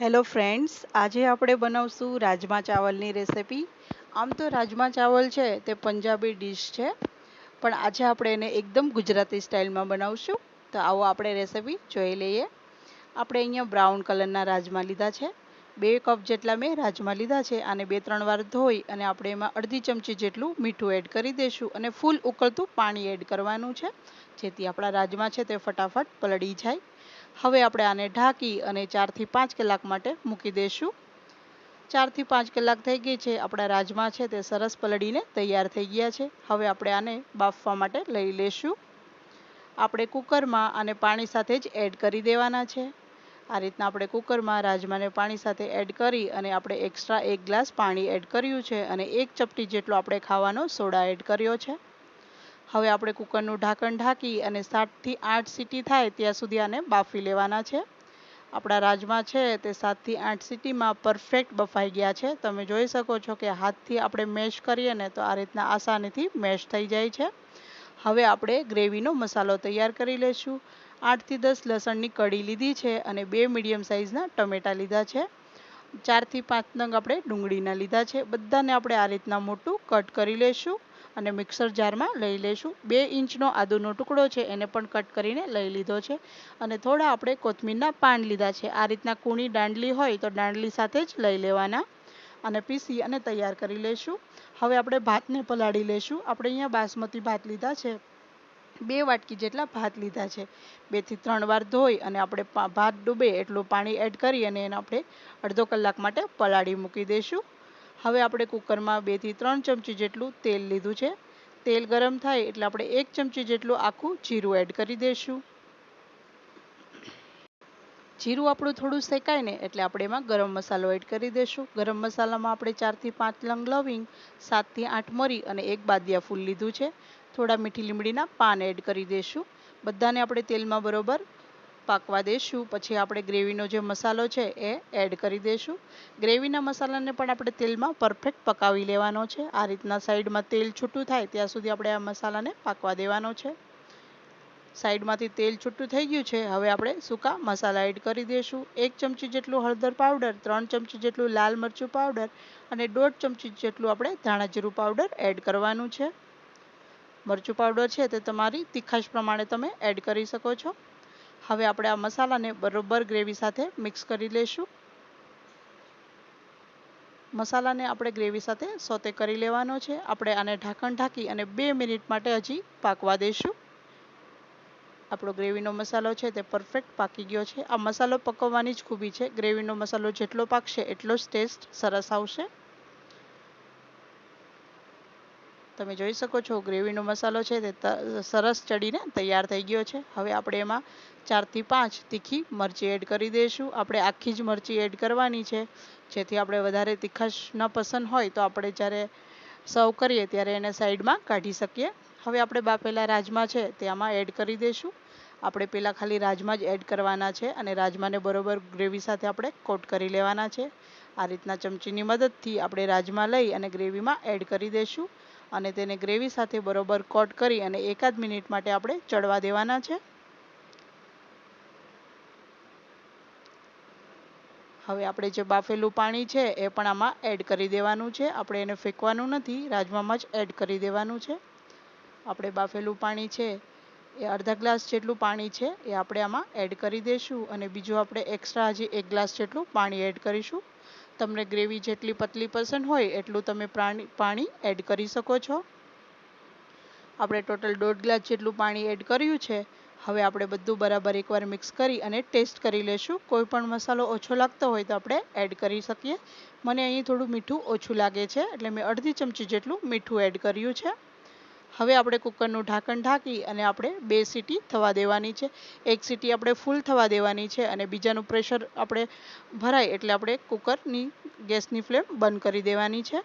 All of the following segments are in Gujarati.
હેલો ફ્રેન્ડ્સ આજે આપણે બનાવશું રાજમા ચાવલની રેસિપી. આમ તો રાજમા ચાવલ છે, તે પંજાબી ડીશ છે. પણ આજે આપણે એને એકદમ ગુજરાતી સ્ટાઇલમાં બનાવશું. તો આવો આપણે રેસિપી જોઈ લઈએ. આપણે અહીંયા બ્રાઉન કલરના રાજમા લીધા છે. બે કપ જેટલા મેં રાજમા લીધા છે અને બે ત્રણ વાર ધોઈ અને આપણે એમાં અડધી ચમચી જેટલું મીઠું એડ કરી દઈશું અને ફૂલ ઉકળતું પાણી એડ કરવાનું છે. જેથી આપણા રાજમા છે તે ફટાફટ પલળી જાય. હવે આપણે આને ઢાંકી અને ચારથી પાંચ કલાક માટે મૂકી દઈશું ચારથી પાંચ કલાક થઈ ગઈ છે, આપણા રાજમા છે તે સરસ પલળીને તૈયાર થઈ ગયા છે. હવે આપણે આને બાફવા માટે લઈ લેશું. આપણે કુકરમાં આને પાણી સાથે જ એડ કરી દેવાના છે. આ રીતના આપણે કુકરમાં રાજમાને પાણી સાથે એડ કરી અને આપણે એક્સ્ટ્રા એક ગ્લાસ પાણી એડ કર્યું છે અને એક ચપટી જેટલો આપણે ખાવાનો સોડા એડ કર્યો છે. હવે આપણે કુકરનું ઢાંકણ ઢાંકી અને સાતથી આઠ સીટી થાય ત્યાં સુધી આને બાફી લેવાના છે. આપણા રાજમા છે તે સાતથી આઠ સીટીમાં પરફેક્ટ બફાઈ ગયા છે. તમે જોઈ શકો છો કે હાથથી આપણે મેશ કરીએ ને તો આ રીતના આસાનીથી મેશ થઈ જાય છે. હવે આપણે ગ્રેવીનો મસાલો તૈયાર કરી લઈશું. આઠથી દસ લસણની કઢી લીધી છે અને બે મીડિયમ સાઇઝના ટમેટા લીધા છે. ચારથી પાંચ નંગ આપણે ડુંગળીના લીધા છે. બધાને આપણે આ રીતના મોટું કટ કરી લઈશું. અને મિક્સર જારમાં લઈ લઈશું. બે ઇંચનો આદુનો ટુકડો છે, એને પણ કટ કરીને લઈ લીધો છે. અને થોડા આપણે કોથમીરના પાન લીધા છે. આ રીતના કૂણી દાંડલી હોય તો દાંડલી સાથે જ લઈ લેવાના. અને પીસી અને તૈયાર કરી લઈશું. હવે આપણે ભાતને પલાળી લઈશું. આપણે અહીંયા બાસમતી ભાત લીધા છે. બે વાટકી જેટલા ભાત લીધા છે. બેથી ત્રણ વાર ધોઈ અને આપણે ભાત ડૂબે એટલું પાણી એડ કરી અને એને આપણે અડધો કલાક માટે પલાળી મૂકી દઈશું. હવે આપણે કુકરમાં બેથી ત્રણ ચમચી જેટલું તેલ લીધું છે. તેલ ગરમ થાય એટલે આપણે એક ચમચી જેટલું આખું જીરું એડ કરી દઈશું. જીરું આપણું થોડું શેકાય ને એટલે આપણે એમાં ગરમ મસાલો એડ કરી દઈશું. ગરમ મસાલામાં આપણે ચારથી પાંચ લંગ લવિંગ સાતથી આઠ મરી અને એક બાદિયા ફૂલ લીધું છે. થોડા મીઠી લીમડીના પાન એડ કરી દઈશું. બધાને આપણે તેલમાં બરોબર પાકવા દઈશું પછી આપણે ગ્રેવીનો જે મસાલો છે એ એડ કરી દઈશું ગ્રેવીના મસાલાને પણ આપણે તેલમાં પરફેક્ટ પકાવી લેવાનો છે. આ રીતના સાઈડમાં તેલ છૂટું થાય ત્યાં સુધી આપણે આ મસાલાને પાકવા દેવાનો છે. સાઈડમાંથી તેલ છૂટું થઈ ગયું છે, હવે આપણે સૂકા મસાલા એડ કરી દઈશું એક ચમચી જેટલું હળદર પાવડર ત્રણ ચમચી જેટલું લાલ મરચું પાવડર અને દોઢ ચમચી જેટલું આપણે ધાણા જીરું પાવડર એડ કરવાનું છે. મરચું પાવડર છે તે તમારી તીખાશ પ્રમાણે તમે એડ કરી શકો છો. હવે આપણે આ મસાલાને બરોબર ગ્રેવી સાથે મિક્સ કરી લઈશું મસાલાને આપણે ગ્રેવી સાથે સોતે કરી લેવાનો છે. આપણે આને ઢાંકણ ઢાંકી અને બે મિનિટ માટે હજી પાકવા દઈશું આપણો ગ્રેવીનો મસાલો છે તે પરફેક્ટ પાકી ગયો છે. આ મસાલો પકવવાની જ ખૂબી છે. ગ્રેવીનો મસાલો જેટલો પાકશે એટલો જ ટેસ્ટ સરસ આવશે. તમે જોઈ શકો છો, ગ્રેવીનો મસાલો છે તે સરસ ચડીને તૈયાર થઈ ગયો છે. હવે આપણે એમાં ચારથી પાંચ તીખી મરચી એડ કરી દઈશું. આપણે આખી જ મરચી એડ કરવાની છે. જેથી આપણે વધારે તીખાશ ન પસંદ હોય તો આપણે જ્યારે સર્વ કરીએ ત્યારે એને સાઈડમાં કાઢી શકીએ. હવે આપણે બાફેલા રાજમા છે તે આમાં એડ કરી દઈશું. આપણે પહેલાં ખાલી રાજમા જ એડ કરવાના છે અને રાજમાને બરોબર ગ્રેવી સાથે આપણે કોટ કરી લેવાના છે. આ રીતના ચમચીની મદદથી આપણે રાજમા લઈ અને ગ્રેવીમાં એડ કરી દઈશું. અને તેને ગ્રેવી સાથે બરોબર કોટ કરી અને એકાદ મિનિટ માટે આપણે ચડવા દેવાના છે. હવે આપણે જે બાફેલું પાણી છે એ પણ આમાં એડ કરી દેવાનું છે. આપણે એને ફેંકવાનું નથી, રાજમામાં જ એડ કરી દેવાનું છે. આપણે બાફેલું પાણી છે એ અડધા ગ્લાસ જેટલું પાણી છે એ આપણે આમાં એડ કરી દઈશું અને બીજું આપણે એક્સ્ટ્રા હજી એક ગ્લાસ જેટલું પાણી એડ કરીશું. તમને ગ્રેવી જેટલી પતલી પસંદ હોય એટલું તમે પાણી એડ કરી શકો છો. આપણે ટોટલ દોઢ ગ્લાસ જેટલું પાણી એડ કર્યું છે. હવે આપણે બધું બરાબર એકવાર મિક્સ કરી અને ટેસ્ટ કરી લેશું. કોઈ પણ મસાલો ઓછો લાગતો હોય તો આપણે એડ કરી શકીએ. મને અહીં થોડું મીઠું ઓછું લાગે છે, એટલે મેં અડધી ચમચી જેટલું મીઠું એડ કર્યું છે. હવે આપણે કુકરનું ઢાંકણ ઢાંકી અને આપણે બે સીટી થવા દેવાની છે. એક સીટી આપણે ફૂલ થવા દેવાની છે અને બીજાનું પ્રેશર આપણે ભરાય એટલે આપણે કુકરની ગેસની ફ્લેમ બંધ કરી દેવાની છે.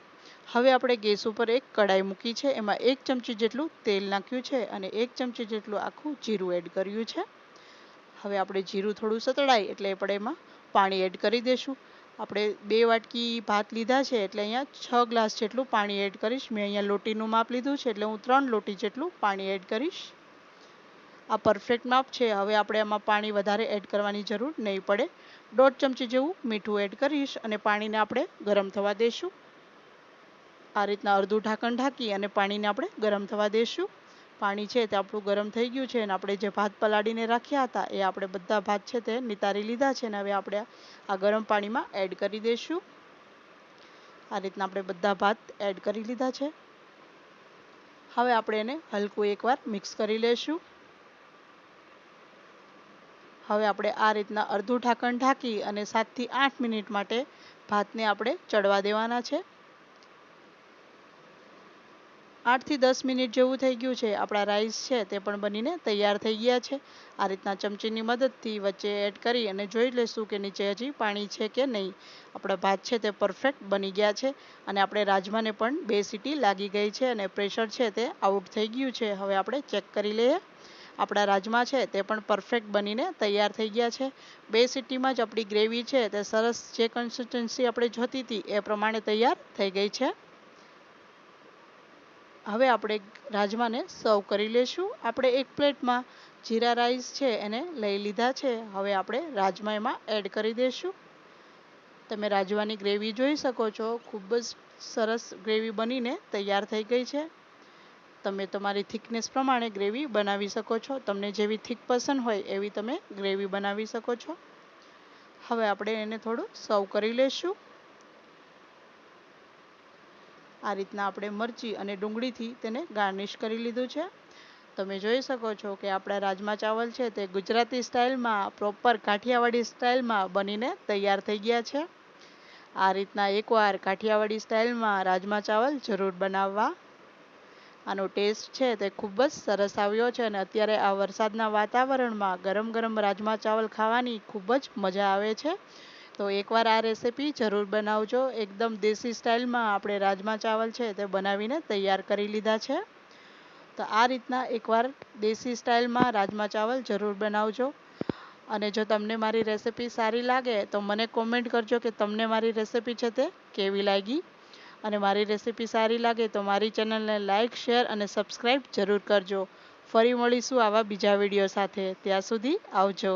હવે આપણે ગેસ ઉપર એક કડાઈ મૂકી છે. એમાં એક ચમચી જેટલું તેલ નાખ્યું છે અને એક ચમચી જેટલું આખું જીરું એડ કર્યું છે. હવે આપણે જીરું થોડું સતળાય એટલે આપણે એમાં પાણી એડ કરી દઈશું આપણે બે વાટકી ભાત લીધા છે એટલે અહીંયા છ ગ્લાસ જેટલું પાણી એડ કરીશ. મેં અહીંયા લોટીનું માપ લીધું છે એટલે હું ત્રણ લોટી જેટલું પાણી એડ કરીશ. આ પરફેક્ટ માપ છે. હવે આપણે આમાં પાણી વધારે એડ કરવાની જરૂર નહીં પડે. દોઢ ચમચી જેવું મીઠું એડ કરીશ અને પાણીને આપણે ગરમ થવા દઈશું આ રીતના અડધું ઢાંકણ ઢાંકી અને પાણીને આપણે ગરમ થવા દઈશું પાણી છે તે આપણું ગરમ થઈ ગયું છે અને આપણે જે ભાત પલાળીને રાખ્યા હતા, એ આપણે બધા ભાત છે તે નિતારી લીધા છે અને હવે આપણે આ ગરમ પાણીમાં એડ કરી દઈશું. આ રીતના આપણે બધા ભાત એડ કરી લીધા છે. હવે આપણે એને હલકું એકવાર મિક્સ કરી લઈશું હવે આપણે આ રીતના અડધું ઢાંકણ ઢાંકી અને સાતથી આઠ મિનિટ માટે ભાતને આપણે ચડવા દેવાના છે. આઠથી દસ મિનિટ જેવું થઈ ગયું છે. આપણા રાઈસ છે તે પણ બનીને તૈયાર થઈ ગયા છે. આ રીતના ચમચીની મદદથી વચ્ચે એડ કરી અને જોઈ લઈશું કે નીચે હજી પાણી છે કે નહીં. આપણા ભાત છે તે પરફેક્ટ બની ગયા છે અને આપણે રાજમાને પણ બે સીટી લાગી ગઈ છે અને પ્રેશર છે તે આઉટ થઈ ગયું છે. હવે આપણે ચેક કરી લઈએ. આપણા રાજમા છે તે પણ પરફેક્ટ બનીને તૈયાર થઈ ગયા છે. બે સીટીમાં જ આપણી ગ્રેવી છે તે સરસ જે કન્સિસ્ટન્સી આપણે જોતી હતી એ પ્રમાણે તૈયાર થઈ ગઈ છે. હવે આપણે રાજમાને સર્વ કરી લેશું. આપણે એક પ્લેટમાં જીરા રાઈસ છે, એને લઈ લીધા છે. હવે આપણે રાજમા એમાં એડ કરી દઈશું તમે રાજવાની ગ્રેવી જોઈ શકો છો. ખૂબ જ સરસ ગ્રેવી બનીને તૈયાર થઈ ગઈ છે. તમે તમારી થિકનેસ પ્રમાણે ગ્રેવી બનાવી શકો છો. તમને જેવી થીક પસંદ હોય એવી તમે ગ્રેવી બનાવી શકો છો. હવે આપણે એને થોડું સર્વ કરી લઈશું આ રીતના આપણે મરચી અને ડુંગળીથી તેને ગાર્નિશ કરી લીધું છે. તમે જોઈ શકો છો કે આપણા રાજમા ચાવલ છે તે ગુજરાતી સ્ટાઇલમાં, પ્રોપર કાઠિયાવાડી સ્ટાઇલમાં બનીને તૈયાર થઈ ગયા છે. આ રીતના એકવાર કાઠિયાવાડી સ્ટાઇલમાં રાજમા ચાવલ જરૂર બનાવવા. આનો ટેસ્ટ છે તે ખૂબ જ સરસ આવ્યો છે અને અત્યારે આ વરસાદના વાતાવરણમાં ગરમ ગરમ રાજમા ચાવલ ખાવાની ખૂબ જ મજા આવે છે. તો એકવાર આ રેસીપી જરૂર બનાવજો. એકદમ દેશી સ્ટાઇલમાં આપણે રાજમા ચાવલ છે તે બનાવીને તૈયાર કરી લીધા છે. તો આ રીતના એકવાર દેશી સ્ટાઇલમાં રાજમા ચાવલ જરૂર બનાવજો. અને જો તમને મારી રેસીપી સારી લાગે તો મને કોમેન્ટ કરજો કે તમને મારી રેસીપી છે તે કેવી લાગી. અને મારી રેસીપી સારી લાગે તો મારી ચેનલને લાઇક શેર અને સબસ્ક્રાઈબ જરૂર કરજો. ફરી મળીશું આવા બીજા વીડિયો સાથે. ત્યાં સુધી આવજો.